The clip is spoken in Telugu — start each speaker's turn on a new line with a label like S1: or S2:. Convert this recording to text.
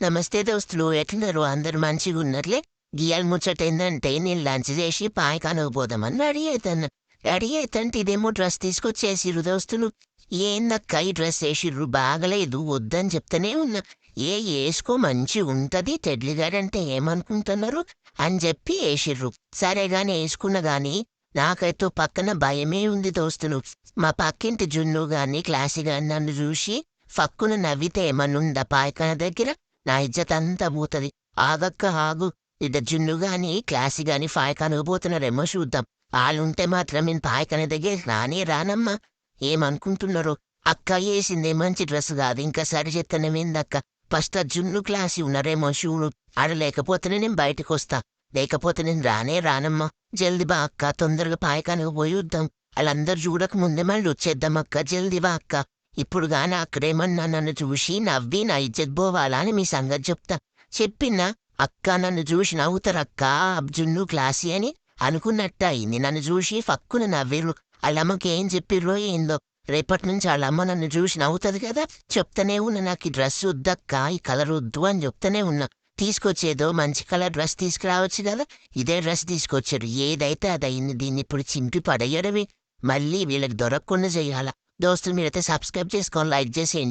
S1: నమస్తే దోస్తులు ఎట్లున్నారు? అందరు మంచిగా ఉన్నట్లే గియాల ముచ్చటైందంటే నేను లంచ్ చేసి పాయకానకు పోదామని రెడీ అవుతాను రెడీ అవుతాంటే ఇదేమో డ్రెస్ తీసుకొచ్చేసిర్రు దోస్తులు. ఏందక్క ఈ డ్రెస్ వేసిర్రు? బాగలేదు వద్దని చెప్తూనే ఉన్నా. ఏ వేసుకో మంచి ఉంటది టెడ్లీ గారంటే ఏమనుకుంటున్నారు? అని చెప్పి వేసిర్రు. సరేగాని వేసుకున్న గాని నాకైతే పక్కన భయమే ఉంది దోస్తులు. మా పక్కింటి జున్ను గాని క్లాసి గాని నన్ను చూసి ఫక్కున నవ్వితే ఏమనుందా పాయకాన దగ్గర? నా ఇజ్జత్ అంతా పోతది ఆగక్క ఆగు. ఇద్దరు జున్ను గాని క్లాసి గాని పాయకాను పోతున్నారేమో చూద్దాం. వాళ్ళుంటే మాత్రం నేను పాయకన దగ్గర రానే రానమ్మా. ఏమనుకుంటున్నారు? అక్క వేసిందే మంచి డ్రెస్ కాదు. ఇంకా సరి చెత్తనమేందక్క ఫస్ట్ ఆ జున్ను క్లాసి ఉన్నారేమో చూడు. ఆడ లేకపోతేనే నేను బయటకు వస్తా లేకపోతే నేను రానే రానమ్మా. జల్ది బా అక్క. తొందరగా పాయకానికి పోయి వద్దాం. వాళ్ళందరూ చూడక ముందే మళ్ళీ వచ్చేద్దాం అక్క. జల్ది బా అక్క. ఇప్పుడు గాని అక్కడేమన్నా నన్ను చూసి నవ్వి నా ఇజ్జత్ పోవాలా అని మీ సంగతి చెప్తా. చెప్పినా అక్క నన్ను చూసి నవ్వుతారక్క అబ్జున్ను క్లాసీ అని అనుకున్నట్ట అయింది. నన్ను చూసి ఫక్కున నవ్విర్రు. వాళ్ళమ్మకి చెప్పిర్రో ఏందో. రేపటి నుంచి వాళ్ళమ్మ నన్ను చూసి నవ్వుతుంది కదా చెప్తానే ఉన్నా. నాకు ఈ డ్రెస్ వద్దక్క ఈ కలర్ వద్దు అని చెప్తానే ఉన్నా. తీసుకొచ్చేదో మంచి కలర్ డ్రెస్ తీసుకురావచ్చు కదా ఇదే డ్రెస్ తీసుకొచ్చారు. ఏదైతే అది అయింది దీన్ని ఇప్పుడు చింపి పడేయడమే. మళ్ళీ వీళ్ళకి దొరకకుండా చేయాలా? दोस्तों मेरे साथ सब्सक्राइब जिसको लाइक जैसे